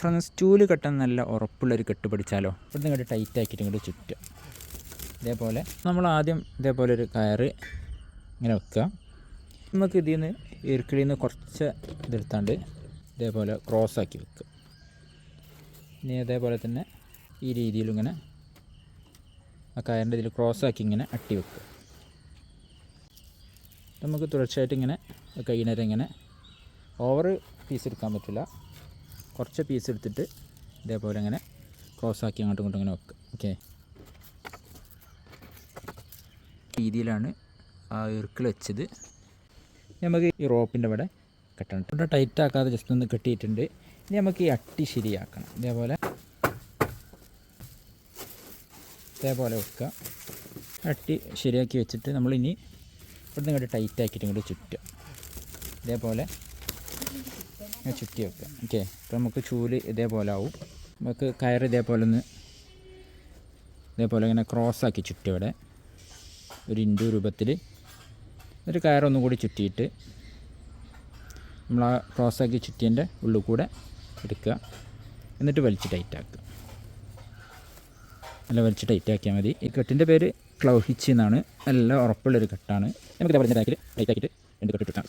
Friends സ്റ്റൂൽ കെട്ടാൻ നല്ല ഉറപ്പുള്ളൊരു കെട്ട് പിടിച്ചാലോ? ഇവിടുന്ന് ഇങ്ങോട്ട് ടൈറ്റ് ആക്കിയിട്ട് ഇങ്ങോട്ട് ചുറ്റുക. ഇതേപോലെ നമ്മൾ ആദ്യം ഇതേപോലെ ഒരു കയറ് ഇങ്ങനെ വെക്കുക. നമുക്ക് ഇതിൽ നിന്ന് ഇറുക്കിളിൽ നിന്ന് കുറച്ച് ഇതെടുത്താണ്ട് ഇതേപോലെ ക്രോസ് ആക്കി വെക്കുക. ഇനി അതേപോലെ തന്നെ ഈ രീതിയിൽ ഇങ്ങനെ ആ കയറിന്റെ ഇതിൽ ക്രോസ് ആക്കി ഇങ്ങനെ അട്ടി വെക്കുക. നമുക്ക് തുടർച്ചയായിട്ട് ഇങ്ങനെ കഴിയുന്നവരെ ഇങ്ങനെ ഓവർ പീസ് എടുക്കാൻ പറ്റില്ല. കുറച്ച് പീസ് എടുത്തിട്ട് ഇതേപോലെ ഇങ്ങനെ ക്രോസ് ആക്കി അങ്ങോട്ടും ഇങ്ങോട്ടും ഇങ്ങനെ വെക്കുക ഓക്കെ രീതിയിലാണ് ആ ഇറുക്കിൽ വെച്ചത്. നമുക്ക് ഈ റോപ്പിന്റെ അവിടെ കെട്ടണം ഇവിടെ ടൈറ്റ് ആക്കാതെ ജസ്റ്റ് ഒന്ന് കെട്ടിയിട്ടുണ്ട്. ഇനി നമുക്ക് ഈ അട്ടി ശരിയാക്കണം. ഇതേപോലെ ഇതേപോലെ വെക്കുക അട്ടി ശരിയാക്കി വെച്ചിട്ട് നമ്മളിനി ഇവിടുന്ന് ഇങ്ങോട്ട് ടൈറ്റ് ആക്കിയിട്ട് ഇങ്ങോട്ട് ചുറ്റുക. ഇതേപോലെ ഇങ്ങനെ ചുറ്റി വെക്കുക ഓക്കെ അപ്പോൾ നമുക്ക് ചൂൽ ഇതേപോലെ ആവും. നമുക്ക് കയർ ഇതേപോലെ ഒന്ന് ഇതേപോലെ ഇങ്ങനെ ക്രോസ് ആക്കി ചുറ്റും ഇവിടെ. ഒരു ഇൻഡു രൂപത്തിൽ ഒരു കയറൊന്നും കൂടി ചുറ്റിയിട്ട് നമ്മൾ ആ ക്രോസ് ആക്കി ചുറ്റിയതിന്റെ ഉള്ളിൽ കൂടെ എടുക്കുക. എന്നിട്ട് വലിച്ച് ടൈറ്റ് ആക്കുക. നല്ല വലിച്ച് ടൈറ്റ് ആക്കിയാൽ മതി. ഈ കെട്ടിന്റെ പേര് ക്ലൗഹിച്ച് എന്നാണ്. നല്ല ഉറപ്പുള്ളൊരു കെട്ടാണ്. നമുക്ക് ഇതേപോലെ ബാക്കിൽ ടൈറ്റ് ആക്കിയിട്ട് രണ്ട് കെട്ട് ഇട്ടാണ്